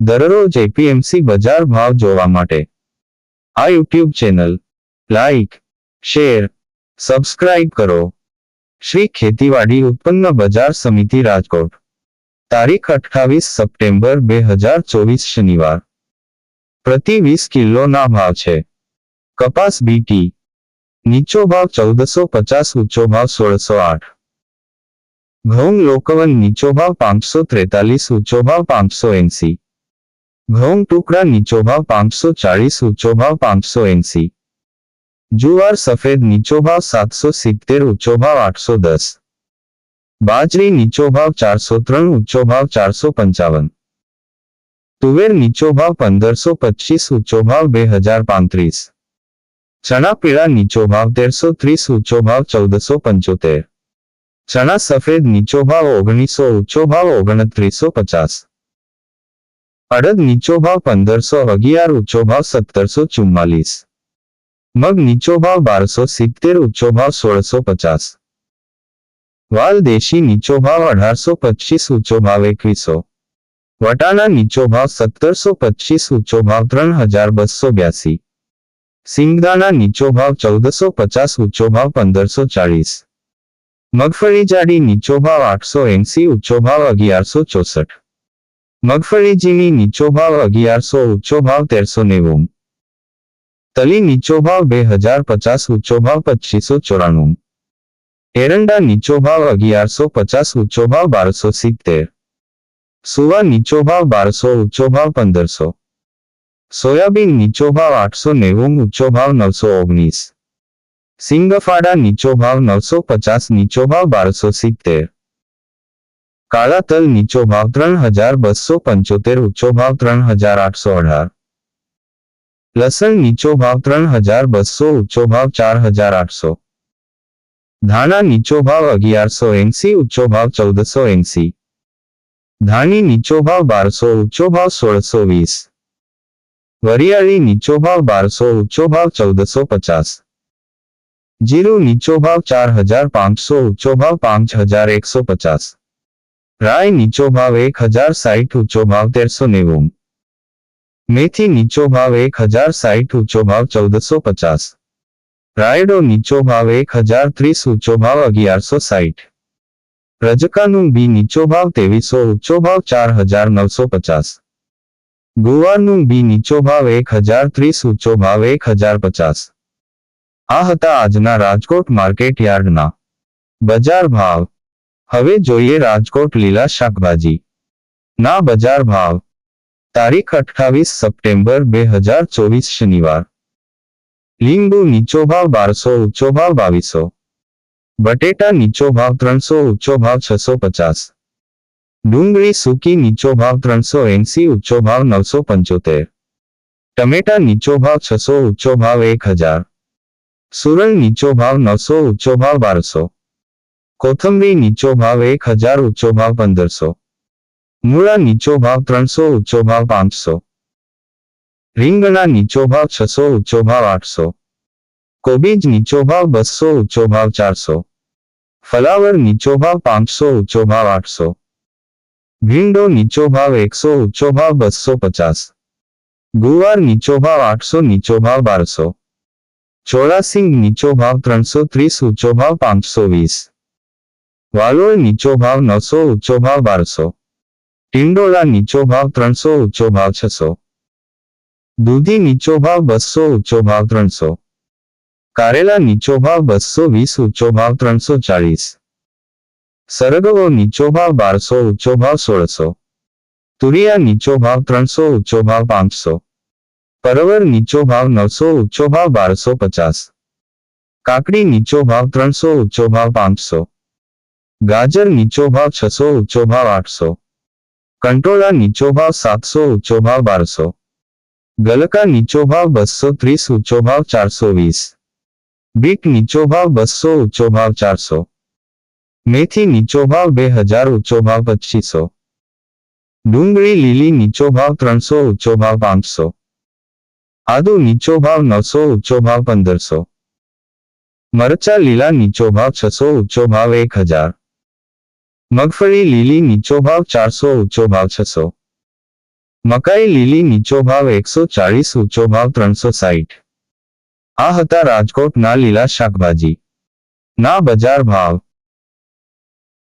દરરોજ એપીએમસી બજાર ભાવ જોવા માટે. આ YouTube channel, like, share, subscribe કરો. શ્રી ખેતીવાડી ઉત્પન્ન બજાર સમિતિ રાજકોટ. તારીખ અઠ્ઠાવીસ સપ્ટેમ્બર બે હજાર ચોવીસ શનિવાર. પ્રતિ વીસ કિલોના ભાવ છે. કપાસ બીટી નીચો ભાવ ચૌદસો પચાસ, ઊંચો ભાવ સોળસો આઠ. ઘઉં લોકવન નીચો ભાવ પાંચસો ત્રેતાલીસ, ઊંચો ભાવ પાંચસો એંસી. ઘઉં ટુકડા નીચો ભાવ પાંચસો ચાળીસ ઊંચો ભાવ પાંચસો એંસી જુવાર સફેદ નીચો ભાવ સાતસો સિત્તેર ઊંચો ભાવ આઠસો દસ બાજરી નીચો ભાવ ચારસો ત્રણ ઊંચો ભાવ ચારસો પંચાવન તુવેર નીચો ભાવ પંદરસો પચીસ ઊંચો ભાવ બે હજાર પાંત્રીસ ચણા પીળા નીચો ભાવ તેરસો ત્રીસ ઊંચો ભાવ ચૌદસો પંચોતેર ચણા સફેદ નીચો ભાવ ઓગણીસો ઊંચો ભાવ ઓગણત્રીસો પચાસ અડદ નીચો ભાવ પંદરસો અગિયાર ઊંચો ભાવ સત્તરસો ચુમ્માલીસ મગ નીચો ભાવ બારસો સિત્તેર ઊંચો ભાવ સોળસો પચાસ વાલ દેશી નીચો ભાવ અઢારસો પચીસ ઊંચો ભાવ એકવીસો વટાણા નીચો ભાવ સત્તરસો પચીસ ઊંચો ભાવ ત્રણ હજાર બસો બ્યાસી સિંગદાણા નીચો ભાવ ચૌદસો પચાસ ઊંચો ભાવ પંદરસો ચાળીસ મગફળી જાડી નીચો ભાવ આઠસો એંસી ઊંચો ભાવ અગિયારસો ચોસઠ મગફળી ઝીણી નીચો ભાવ અગિયારસો ઊંચો ભાવ તેરસો નેવું. તલી નીચો ભાવ બે હજાર પચાસ ઊંચો ભાવ પચીસો ચોરાણું. એરંડા નીચો ભાવ અગિયારસો પચાસ ઊંચો ભાવ બારસો સિત્તેર. સુવા નીચો ભાવ બારસો ઊંચો ભાવ પંદરસો. સોયાબીન નીચો ભાવ આઠસો નેવું ઊંચો ભાવ નવસો ઓગણીસ. સિંગફાડા નીચો ભાવ નવસો પચાસ નીચો ભાવ બારસો સિત્તેર. કાળા તલ નીચો ભાવ ત્રણ હજાર બસો પંચોતેર ઊંચો ભાવ ત્રણ હજાર આઠસો અઢાર લસણ નીચો ભાવ ત્રણ હજાર બસો ઊંચો ભાવ ચાર હજાર આઠસો ધાણા નીચો ભાવ અગિયારસો એંસી ઊંચો ભાવ ચૌદસો એંસી ધાણી નીચો ભાવ બારસો ઊંચો ભાવ સોળસો વીસ વરિયાળી નીચો ભાવ બારસો ઊંચો ભાવ ચૌદસો પચાસ જીરું નીચો ભાવ ચાર હજાર પાંચસો ઊંચો ભાવ પાંચ હજાર એકસો પચાસ રાય નીચો ભાવ એક હજાર સાઠ ઊંચો ભાવ તેરસો નેવું. મેથી નીચો ભાવ એક હજાર સાહીઠ ઊંચો ભાવ ચૌદસો પચાસ. રાયડો નીચો ભાવ એક હજાર ત્રીસ ઊંચો ભાવ અગિયારસો સાહીઠ. રજકાનું બી નીચો ભાવ ત્રેવીસો ઊંચો ભાવ ચાર હજાર નવસો પચાસ. ગુવારનું બી નીચો ભાવ એક હજાર ત્રીસ ઊંચો ભાવ એક હજાર પચાસ. આ હતા આજના રાજકોટ માર્કેટ યાર્ડના બજાર ભાવ. હવે જોઈએ રાજકોટ લીલા શાકભાજી ના બજાર ભાવ તારીખ અઠ્ઠાવીસ સપ્ટેમ્બર બે હજાર ચોવીસ શનિવાર લીંબુ નીચો ભાવ બારસો ઊંચો ભાવ બાવીસો બટેટા નીચો ભાવ ત્રણસો ઊંચો ભાવ છસો પચાસ ડુંગળી સૂકી નીચો ભાવ ત્રણસો એંસી ઊંચો ભાવ નવસો પંચોતેર ટમેટા નીચો ભાવ છસો ઊંચો ભાવ એક હજાર સુરણ નીચો ભાવ નવસો ઊંચો ભાવ બારસો કોથમરી નીચો ભાવ એક હજાર, ઊંચો ભાવ પંદરસો. મૂળા નીચો ભાવ ત્રણસો, ઊંચો ભાવ પાંચસો. રીંગણા નીચો ભાવ છસો, ઊંચો ભાવ આઠસો. કોબીજ નીચો ભાવ બસો, ઊંચો ભાવ ચારસો. ફલાવર નીચો ભાવ પાંચસો, ઊંચો ભાવ આઠસો. ભીંડો નીચો ભાવ એકસો, ઊંચો ભાવ બસો પચાસ. ગુવાર નીચો ભાવ આઠસો, નીચો ભાવ બારસો. ચોળાસિંગ નીચો ભાવ ત્રણસો ત્રીસ, ઊંચો ભાવ પાંચસો વીસ. વાલોળ નીચો ભાવ નવસો, ઊંચો ભાવ બારસો. ટિંડોળા નીચો ભાવ ત્રણસો, ઊંચો ભાવ છસો. દૂધી નીચો ભાવ બસો, ઊંચો ભાવ ત્રણસો. કારેલા નીચો ભાવ બસો વીસ, ઊંચો ભાવ ત્રણસો ચાળીસ. સરગવો નીચો ભાવ બારસો, ઊંચો ભાવ સોળસો. તુરિયા નીચો ભાવ ત્રણસો, ઊંચો ભાવ પાંચસો. પરવર નીચો ભાવ નવસો, ઊંચો ભાવ બારસો પચાસ. કાકડી નીચો ભાવ ત્રણસો, ઊંચો ભાવ પાંચસો. ગાજર નીચો ભાવ છસો ઊંચો ભાવ આઠસો કંટોળા નીચો ભાવ સાતસો ઊંચો ભાવ બારસો ગલકા નીચો ભાવ બસો ત્રીસ ઊંચો ભાવ ચારસો વીસ બીટ નીચો ભાવ બસો ઊંચો ભાવ ચારસો મેથી નીચો ભાવ બે હજાર ઊંચો ભાવ પચીસો ડુંગળી લીલી નીચો ભાવ ત્રણસો ઊંચો ભાવ પાંચસો આદુ નીચો ભાવ નવસો ઊંચો ભાવ પંદરસો મરચા લીલા નીચો ભાવ છસો ઊંચો ભાવ એક હજાર મગફળી લીલી નીચો ભાવ ચારસો ઊંચો ભાવ છસો. મકાઈ લીલી નીચો ભાવ એકસો ચાળીસ ઊંચો ભાવ ત્રણસો સાહીઠ આ હતા રાજકોટના લીલા શાકભાજી. ના બજાર ભાવ